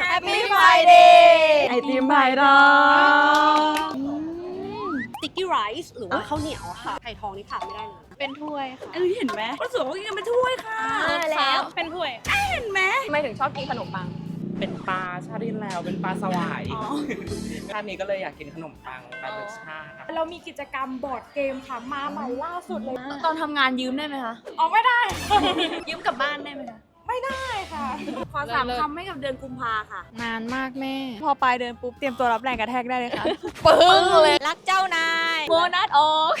Happy Friday ไอติมไผ่ทองสติ๊กกี้ไรซ์หรือว่าข้าวเหนียวอะค่ะไข่ทองนี่ขาดไม่ได้เลยเป็นถ้วยค่ะ เอ้ยเห็นไหมคนสวยเขากินกันเป็นถ้วยค่ะแล้ว เป็นถ้วยเห็นไหมทำไมถึงชอบกินขนมปัง เป็นปลาชาติที่แล้วเป็นปลาสวายชาตินี้ก็เลยอยากกินขนมปังปลารสชาติครับเรามีกิจกรรมบอร์ดเกมค่ะมาใหม่ล่าสุดเลย ตอนทำงานยืมได้ไหมคะออกไม่ได้ ยืมกลับบ้านได้ไหมคะ ไม่ได้ค่ะ ขอสามคำให้กับเดือนกุมภาค่ะ นานมากแม่ พอปลายเดินปุ๊บเตรียมตัวรับแรงกระแทกได้เลยค่ะ ปึ้งเลย รักเจ้านายโบนัสออก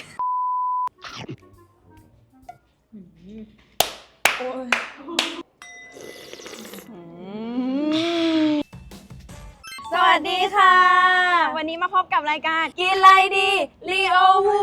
สวัสดีค่ะ วันนี้มาพบกับรายการกินอะไรดีลีโอวู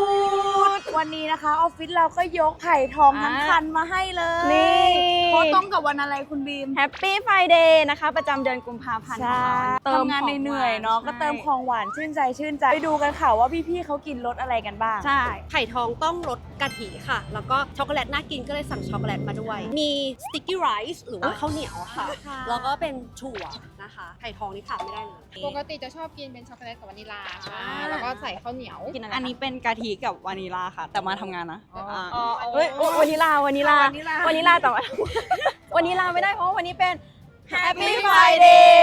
ด วันนี้นะคะออฟฟิศเราก็ยกไผ่ทองทั้งอ่าคันมาให้เลยนี่ เพราะต้องกับวันอะไรคุณบีม แฮปปี้ไฟเดย์นะคะ ประจำเดือนกุมภาพันธ์ของเราทำงานเหนื่อยๆเนาะก็เติมของหวานชื่นใจชื่นใจ ไปดูกันค่ะว่าพี่ๆเขากินรสอะไรกันบ้าง ใช่ไข่ทองต้องรสกะทิค่ะ แล้วก็ช็อกโกแลตน่ากินก็เลยสั่งช็อกโกแลตมาด้วย มีสติ๊กกี้ไรซ์หรือว่าข้าวเหนียวอะค่ะค่ะ แล้วก็เป็นถั่วนะคะไข่ทองนี่ขาดไม่ได้เลย ปกติจะชอบกินเป็นช็อกโกแลตกับวานิลลาอ่า แล้วก็ใส่ข้าวเหนียว กินอะไรอันนี้เป็นกะทิกับวานิลาค่ะ แต่มาทำงานนะอ๋ออ่าอ๋อเฮ้ยโอ้วานิลาวานิลาวานิลาวานิลาแต่ว่า วานิลาไม่ได้เพราะว่าวันนี้เป็น Happy Friday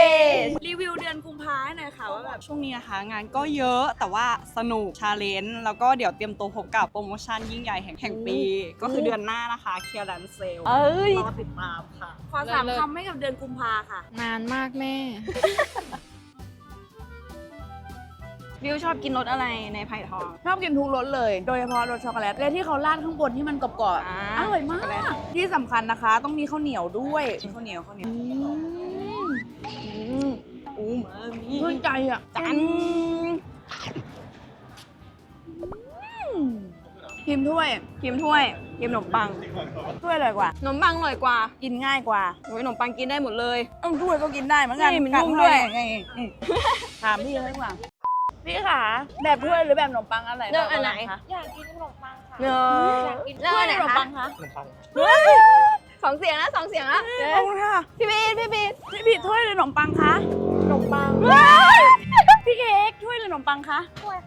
รีวิวเดือนกุมภาหน่อยค่ะว่าแบบช่วงนี้นะคะ งานก็เยอะแต่ว่าสนุกชาเลนจ์แล้วก็เดี๋ยวเตรียมตัวพบกับโปรโมชั่นยิ่งใหญ่แห่งแห่งปี ก็คือเดือนหน้านะคะเคลียร์แลนเซลเอ้ย รอติดตามค่ะ ขอสามคำให้กับเดือนกุมภาค่ะ นานมากแม่ บิวชอบกินรสอะไรในไผ่ทอง ชอบกินทุกรสเลย โดยเฉพาะรสช็อกโกแลต และที่เขาราดข้างบนที่มันกรอบๆอ่าอร่อยมาก ที่สำคัญนะคะ ต้องมีข้าวเหนียวด้วยข้าวเหนียวข้าวเหนียวชื่นใจอะจันพิมพ์ถ้วยพิมพ์ถ้วยพิมพ์ขนมปังถ้วยเลยกว่า ขนมปังอร่อยกว่ากินง่ายกว่าโอ้ยขนมปังกินได้หมดเลยเอ้าถ้วยก็กินได้เหมือนกันนี่มันกัยุ่งด้วยไงนี่ถามพี่เลยดีกว่า พี่ค่ะแบบถ้วยหรือแบบขนมปังอะไรเลือกอันไหนคะอยากกินขนมปังค่ะเนอะอยากกินเลือกอันไหนขนมคะ ปังคะขนมปังสองเสียงนะสองเสียงนะขอบคุณค่ะพี่บีพี่บีพี่ผิดถ้วยหรือขนมปังคะขนมปังพี่เค้กถ้วยหรือขนมปังคะถ้วย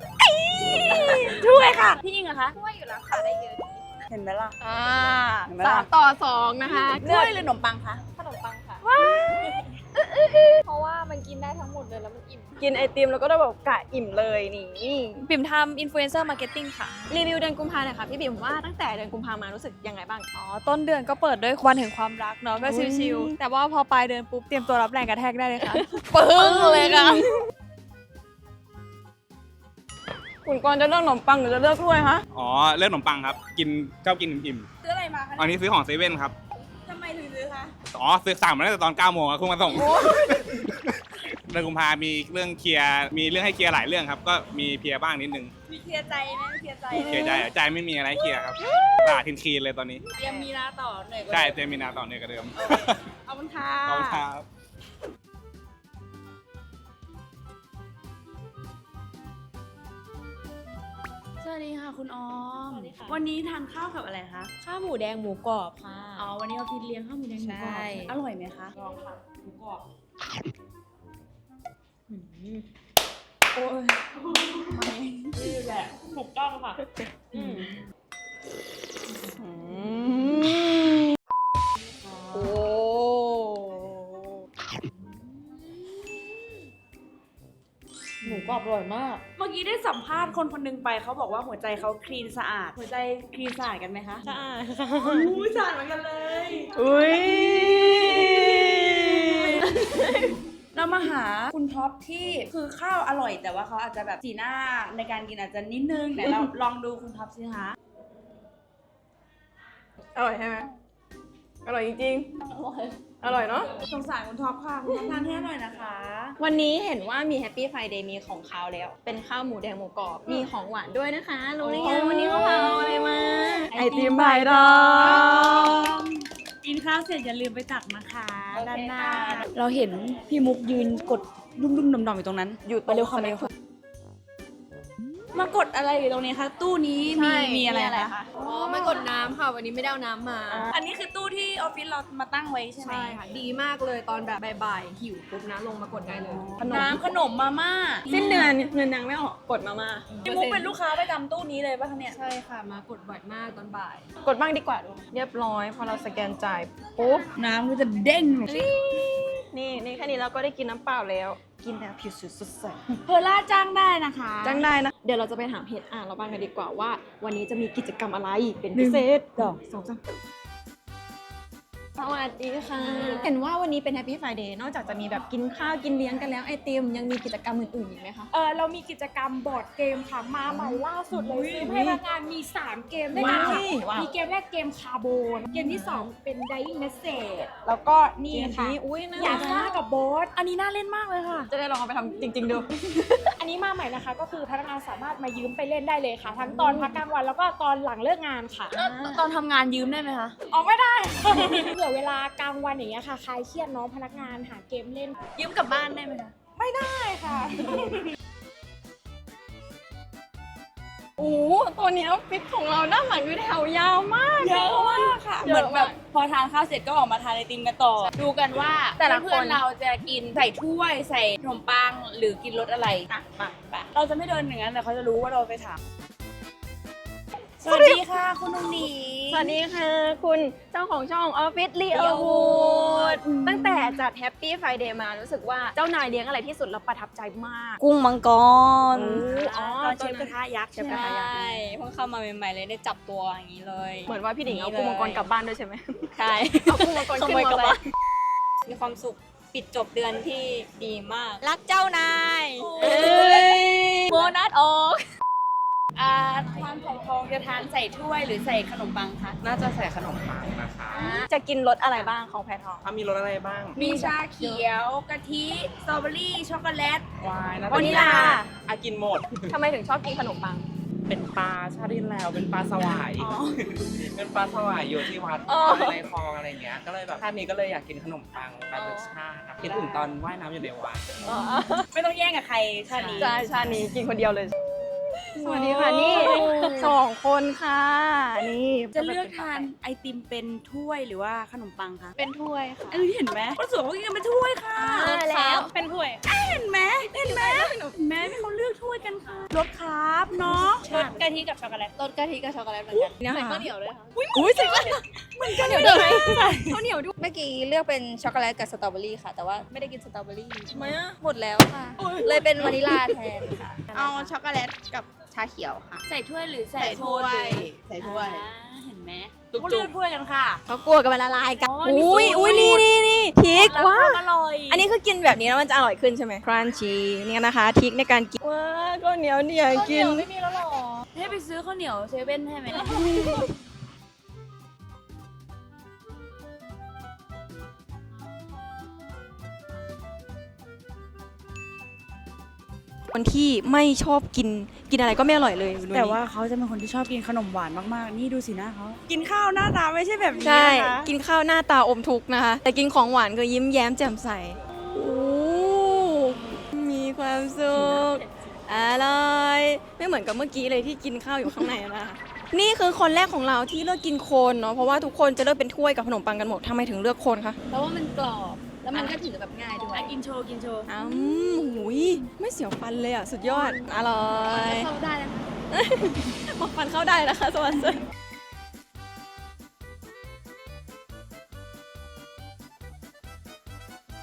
ถ้วยค่ะ พี่ยิงอะคะช่วยอยู่แล้วค่ะได้เยอะเห็นไหมล่ะ อ่าเห็นไหมสาล่ะมต่อสองนะคะถ้วยหรือขนมปังคะขนมปังค่ะ เพราะว่ามันกินได้ทั้งหมดเลยแล้วมันอิ่ม กินไอติมแล้วก็ได้แบบกะอิ่มเลยนี่ปิ่มทำอินฟลูเอนเซอร์มาร์เก็ตติ้งค่ะ รีวิวเดือนกุมภาหน่อยค่ะพี่บิ๋มว่าตั้งแต่เดือนกุมภามารู้สึกยังไงบ้าง อ๋อ ต้นเดือนก็เปิดด้วยวันแห่งความรักเนาะก็ชิวๆแต่ว่าพอปลายเดือนปุ๊บเตรียมตัวรับแรงกระแทกได้เลยค่ะปึ้งเลยค่ะคุณกรณ์จะเลือกขนมปังหรือจะเลือกถ้วยคะอ๋อเลือกขนมปังครับ กินชอบกินอิ่มซื้ออะไรมาคะๆอันนี้ซื้อของเซเว่นครับทำไมถึงซื้อคะอ๋อซื้อสั่งมาตั้งแต่ตอน9โมงครับคุณมาส่ง เดือนกุมภามีเรื่องเคลียร์มีเรื่องให้เคลียร์หลายเรื่องครับ ก็มีเพลียร์บ้างนิดนึงมีเคลียร์ใจไหมเคลียร์ใจเคลียร์ใจอะใจไม่มีอะไรให้เคลียร์ครับตลาดทินคีนเลยตอนนี้ เตรียมมีนาต่อเหนื่อยกว่าใช่เจมินาต่อเนื่องกับเดิมขอบคุณค่ะ ขอบคุณครับสวัสดีค่ะคุณออมวันนี้ทานข้าวกับอะไรคะ ข้าวหมูแดงหมูกรอบค่ะ อ๋อ วันนี้เรากินเลี้ยงข้าวหมูแดงหมูกรอบใช่ อร่อยไหมคะ ลองค่ะหมูกรอบ โอ้ยไม่นี่แหละ ถูกต้องค่ะโอ้หมูกรอบอร่อยมาก เมื่อกี้ได้สัมภาษณ์คนคนหนึงไปเขาบอกว่าหัวใจเขาคลีนสะอาด หัวใจคลีนสะอาดกันไหมคะใช่อุ้ยสะอาดเหมือนกันเลย อุ้ย เรามาหาคุณท็อปที่คือข้าวอร่อย แต่ว่าเขาอาจจะแบบสีหน้าในการกินอาจจะนิดนึงแต่เราลองดูคุณท็อปสิคะอร่อยใช่ไหมอร่อยจริงๆอร่อยเนาะสงสารคุณท็อปค่ะคุณท็อปทานให้หน่อยนะคะ วันนี้เห็นว่ามีแฮปปี้ไฟเดย์มีของคาวแล้ว เป็นข้าวหมูแดงหมูกรอบมีของหวานด้วยนะคะรู้หรือยังวันนี้เขาพาเอาอะไรมาไอติมไผ่ทองกิน ข้าวเสร็จอย่าลืมไปตักนะคะด้านหน้า เราเห็นพี่มุกยืนกดดุ้มๆดอมๆอยู่ตรงนั้น อยู่ตรงไปเร็วค่ะไปเร็วค่ะ มากดอะไรอยู่ตรงนี้คะตู้นี้มีมีอะไรคะอ๋อไม่กดน้ำค่ะ วันนี้ไม่ได้เอาน้ำมา อันนี้คือตู้ที่ออฟฟิศเรามาตั้งไว้ใช่ไหมใช่ค่ะดีมากเลยตอนแบบบ่ายๆหิวปุ๊บนะลงมากดได้เลยน้ำขนมมาม่าสิ้นเดือนเงินยังไม่ออกกดมามาพี่มุกเป็นลูกค้าประจำตู้นี้เลยป่ะคะเนี่ยใช่ค่ะมากดบ่อยมากตอนบ่าย กดบ้างดีกว่าเรียบร้อยพอเราสแกนจ่ายปุ๊บน้ำก็จะเด้งนี่นี่แค่นี้เราก็ได้กินน้ำเปล่าแล้ว กินแล้วผิวสวยสดใสเพอร่าจ้างได้นะคะจังได้นะ เดี๋ยวเราจะไปถามเพจอ่านเราบ้างกันดีกว่าว่า วันนี้จะมีกิจกรรมอะไรเป็นพิเศษดอกสองสาม สวัสดีค่ะ เห็นว่าวันนี้เป็น Happy Friday นอกจากจะมีแบบกินข้าวกินเลี้ยงกันแล้วไอติมยังมีกิจกรรมอื่นๆอีกไหมคะ เออเรามีกิจกรรมบอร์ดเกมค่ะมาใหม่ล่าสุดเลยซื้อให้พนักงานมี 3 เกมด้วยกันค่ะว้าว มีเกมแรกเกมคาร์โบนเกมที่ 2 เป็น Dying Message แล้วก็นี่ค่ะอุ้ยน่าอยากรัฆ่ากกับโบสอันนี้น่าเล่นมากเลยค่ะ จะได้ลองเอาไปทำจริง ๆ ดู อันนี้มาใหม่นะคะ ก็คือพนักงานสามารถมายืมไปเล่นได้เลยค่ะ ทั้งตอนพักกลางวันแล้วก็ตอนหลังเลิกงานค่ะตอนทำงานยืมได้ไหมคะ ออกไม่ได้ เผื่อเวลากลางวันอย่างเงี้ยค่ะคลายเครียดเน้องพนักงานหาเกมเล่นยืมกลับบ้านได้ไหมคะใช่ค่ะโอ้โหตัวเนี้ยฟิตของเราด้านหลังคือแถวยาวมากเยอะมากค่ะเยเหมือะอนมากแบบ พอทานข้าวเสร็จก็ออกมาทานไอติมกันต่อ ดูกันว่าแต่ละคน เพื่อนๆเราจะกินใส่ถ้วยใส่ขนมปังหรือกินรสอะไรอะมาไปเราจะไม่เดินอย่างนั้นแต่เขาจะรู้ว่าเราไปถาม สวัสดีค่ะ คุณนุ่มหนี สวัสดีค่ะ คุณเจ้าของช่องออฟฟิศลีโอวูดตั้งแต่จัดแฮปปี้ไฟเดย์มารู้สึกว่าเจ้านายเลี้ยงอะไรที่สุดแล้วประทับใจมาก กุ้งมังกรอ๋อตอนเชฟกระทะยักษ์เชฟกระทะยักษ์ ใช่เพิ่งเข้ามาใหม่ๆเลยได้จับตัวอย่างนี้เลย เหมือนว่าพี่หนิงเอานี่เลยกุ้งมังกรกลับบ้านด้วยใช่ไหมใช่เอากุ้งมังกรขึ้นมอเตอร์ไซค์มีความสุขปิดจบเดือนที่ดีมาก รักเจ้านายเอ้ยโบนัสออก อ่าความไข่ทองจะทานใส่ถ้วยหรือใส่ขนมปังคะน่าจะใส่ขนมปังนะคะจะกินรสอะไรบ้างของแพทองถ้ามีรสอะไรบ้างมีชาเขียวกะทิสตรอเบอรี่ช็อกโกแลต วายน่าจะวานิลา อากินหมด ทำไมถึงชอบกินขนมปัง เป็นปลาชาดินแล้วเป็นปลาสวายเป็นปลาสวายอยู่ที่วัดอ๋อในคลองอะไรเงี้ย ก็เลยแบบชาตินี้ก็เลยอยากกินขนมปังแบบรสชาติครับคิดถึงตอนว่ายน้ำอยู่ในวัด ไม่ต้องแย่งกับใครชานี้ใช่ชานี้กินคนเดียวเลย สวัสดีค่ะนี่สองคนค่ะ นี่จะเลือกทานไอติมเป็นถ้วยหรือว่าขนมปังคะเป็นถ้วยค่ะเออเห็นไหมคนสวยเขากินกันเป็นถ้วยค่ะ ใช่แล้ว เป็นถ้วย เห็นไหมเห็น กถ้วยกันค่ะรสครับเนาะรสกะทิกับช็อกโกแลตรสกะทิกับช็อกโกแลตเหมือนกันเนี่ยใส่ค่ะข้าวเหนียวด้วยค่ะอุ้ยจริงเหรอมันก็เหนียวด้วยข้าวเหนียวด้วยเมื่อกี้เลือกเป็นช็อกโกแลตกับสตรอเบอรี่ค่ะ แต่ว่าไม่ได้กินสตรอเบอรี่ทำไมอะหมดแล้วค่ะ เลยเป็นวานิลาแทนค่ะ เอาช็อกโกแลตกับชาเขียวค่ะ ใส่ถ้วยหรือใส่ใส่ถ้วยโคนใส่ถ้วยอ่าเห็นไหมเขาเลือกถ้วยกันค่ะเขากลัวกันมันละลายกันอ๋อนี่อุ้ยสูตรอุ้ยนี่นี่นี่ ทิกแล้วว้าความอร่อย อันนี้คือกินแบบนี้แล้วมันจะอร่อยขึ้นใช่ไหมครันชีเนี่ยนะคะทิกในการกินว้าก็เหนียวเหนียวข้าวเหกินีนยวไม่มีแล้วหรอ ให้ไปซื้อข้าวเหนียวเซเว่นให้ไหม คนที่ไม่ชอบกินกินอะไรก็ไม่อร่อยเลยดูนี่แต่ว่าเขาจะเป็นคนที่ชอบกินขนมหวานมากๆ นี่ดูสิหน้าเขากินข้าวหน้าตาไม่ใช่แบบนี้ใช่นะคะกินข้าวหน้าตาอมทุกข์นะคะ แต่กินของหวานก็ยิ้มแย้มแจ่มใสโอ้มีความสุขอร่อยไม่เหมือนกับเมื่อกี้เลยที่กินข้าวอยู่ข้างในนะคะนี่คือคนแรกของเราที่เลือกกินโคนเนาะเพราะว่าทุกคนจะเลือกเป็นถ้วยกับขนมปังกันหมดทำไมถึงเลือกโคนคะเพราะว่ามันกรอบ แล้วมันก็ถือแบบง่ายด้วยอะกินโชว์กินโชว์อ้าวหูยไม่เสียวฟันเลยอะ สุดยอด อร่อยเข้าได้นะคะมาฟันเข้าได้นะคะสวัสดี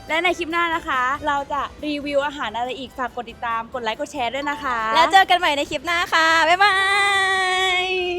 และในคลิปหน้านะคะ เราจะรีวิวอาหารอะไรอีก ฝากกดติดตาม กดไลค์ กดแชร์ด้วยนะคะ แล้วเจอกันใหม่ในคลิปหน้าค่ะ บ๊ายบาย